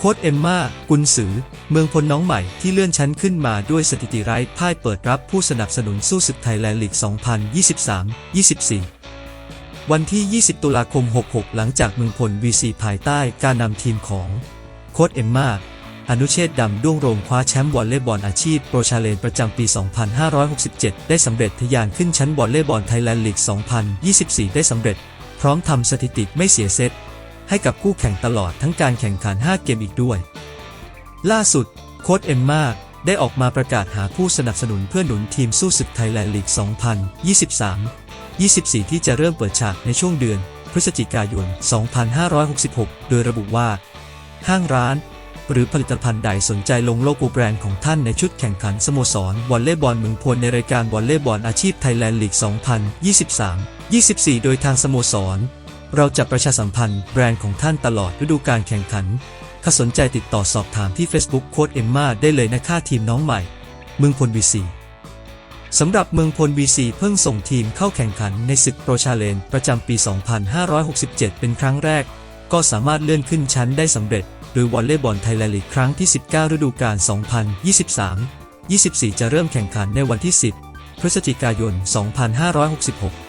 โค้ดเอมมากุนซือ เมืองพลน้องใหม่ที่เลื่อนชั้นขึ้นมาด้วยสถิติไร้พ่ายเปิดรับผู้สนับสนุนสู้ศึกไทยแลนด์ลีก 2023-24 วันที่ 20 ตุลาคม 66 หลังจากเมืองพล VC ภายใต้การนำทีมของโค้ดเอมมาอนุเชษดำด้วงโรมคว้าแชมป์วอลเลย์บอลอาชีพโปรชาเลนประจำปี 2567 ได้สำเร็จทะยานขึ้นชั้นวอลเลย์บอลไทยแลนด์ลีก 2024 ได้สำเร็จ พร้อมทำสถิติไม่เสียเซต ให้กับคู่แข่งตลอดทั้งการแข่งขัน 5 เกมอีกด้วย ล่าสุด โค้ดเอมมาได้ออกมาประกาศหาผู้สนับสนุนเพื่อหนุนทีมสู้ศึกไทยแลนด์ลีก 2023 24 ที่จะเริ่มเปิดฉากในช่วงเดือน พฤศจิกายน 2566 โดยระบุว่า ห้างร้าน หรือผลิตภัณฑ์ใดสนใจลงโลโก้แบรนด์ของท่านในชุดแข่งขันสโมสรวอลเลย์บอลเมืองพลในรายการวอลเลย์บอลอาชีพไทยแลนด์ลีก 2023 24 โดยทางสโมสร เราจะประชาสัมพันธ์แบรนด์ของท่านตลอดฤดูการแข่งขันถ้าสนใจติดต่อสอบถามที่ Facebook โค้ดเอมมาได้เลยนะค่าทีมน้องใหม่ เมืองพล VC สำหรับเมืองพล VC เพิ่งส่งทีมเข้าแข่งขันในศึกโปรชาเลนประจำปี 2567 เป็นครั้งแรก ก็สามารถเลื่อนขึ้นชั้นได้สำเร็จหรือวอลเลย์บอลไทยแลนด์ลีกครั้งที่ 19 ฤดูกาล 2023 24 จะเริ่มแข่งขันในวันที่ 10 พฤศจิกายน 2566